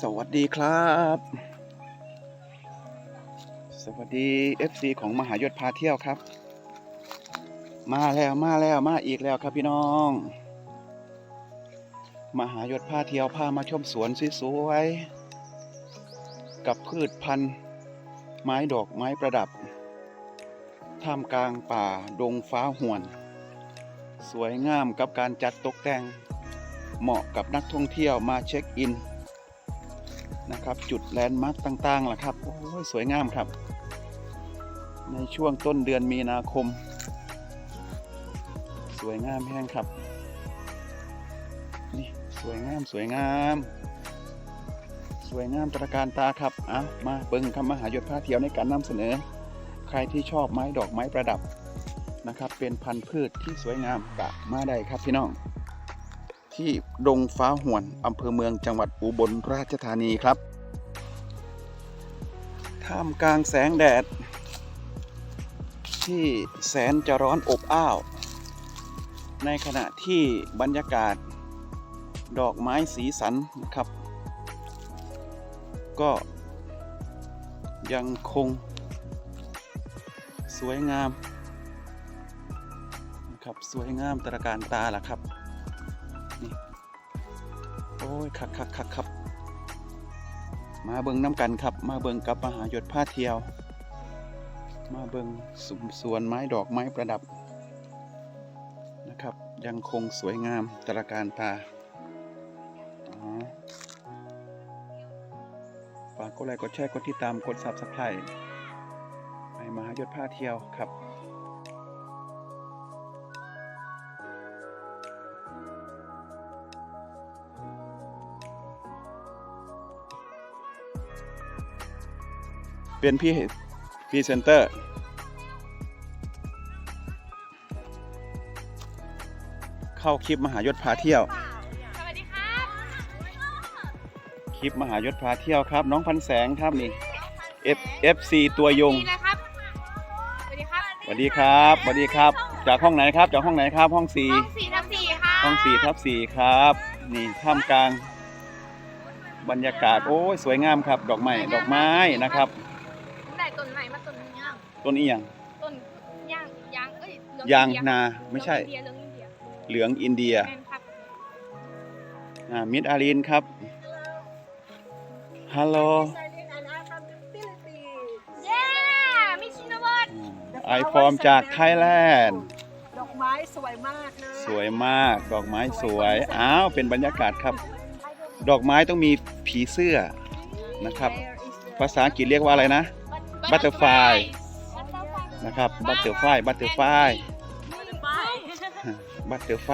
สวัสดีครับ สวัสดี FC ของมหายศพาเที่ยวครับ มาแล้วมาแล้วมาอีกแล้วครับพี่น้อง มหายศพาเที่ยวพามาชมสวนสวยๆกับพืชพันธุ์ ไม้ดอกไม้ประดับ ท่ามกลางป่าดงฟ้าห่วน สวยงามกับการจัดตกแต่ง เหมาะกับนักท่องเที่ยวมาเช็คอิน นะครับ จุดแลนด์มาร์กต่างๆล่ะครับโอ้ยสวยงามครับ ในช่วงต้นเดือนมีนาคม สวยงามแห้งครับนี่สวยงามสวยงาม สวยงามตระการตาครับเอามาเบิ่งคำมหายศพาเที่ยวในการนำเสนอ ใครที่ชอบไม้ดอกไม้ประดับนะครับ เป็นพันธุ์พืชที่สวยงามกะมาได้ครับพี่น้อง ที่ดงฟ้าห่วนอำเภอเมืองจังหวัดอุบลราชธานีครับ ท่ามกลางแสงแดด ที่แสนจะร้อนอบอ้าว ในขณะที่บรรยากาศ ดอกไม้สีสันนะครับ ก็ยังคง สวยงามนะครับสวยงามตระการตาล่ะครับ โอ้ยคักคักคักครับมาเบิงน้ำกันครับ มาเบิงกับมหาหยศผ้าเที่ยว มาเบิงสุมสวนไม้ดอกไม้ประดับนะครับ ยังคงสวยงามตระการตาฝากกดไลค์กดแชร์กดติดตามกดซับสไครต์ให้มหาหยศผ้าเที่ยวครับ เป็นพี่พรีเซนเตอร์เข้าคลิปมหายศพาเที่ยว สวัสดีครับคลิปมหายศพาเที่ยวครับ น้องพันแสงครับนี่ F FC ตัวยง นี่นะครับสวัสดีครับสวัสดีครับสวัสดีครับ จากห้องไหนครับ จากห้องไหนครับ ห้องสี่ห้องสี่ทับสี่ครับห้องสี่ทับสี่ครับ นี่ท่ามกลาง บรรยากาศโอ้ยสวยงามครับ ดอกไม้ดอกไม้นะครับ ต้นนี้ยังต้นย่างยางเอ้ยเหลืองยางอิเดีนาไม่ใช่ เหลืองอินเดียเหลืองอินเดีย เหลืองอินเดียแม่นครับอ่ามิดอารีนครับ ฮัลโหล Silent and I'm from the Philippines. เย้มิชินวัตไอฟอร์มจากไทยแลนด์ดอกไม้สวยมากเลยสวยมาก ดอกไม้สวย อ้าว เป็นบรรยากาศครับ ดอกไม้ต้องมีผีเสื้อนะครับภาษาอังกฤษเรียกว่าอะไรนะ Butterfly นะครับ บัตเตอร์ไฟบัตเตอร์ไฟบัตเตอร์ไฟ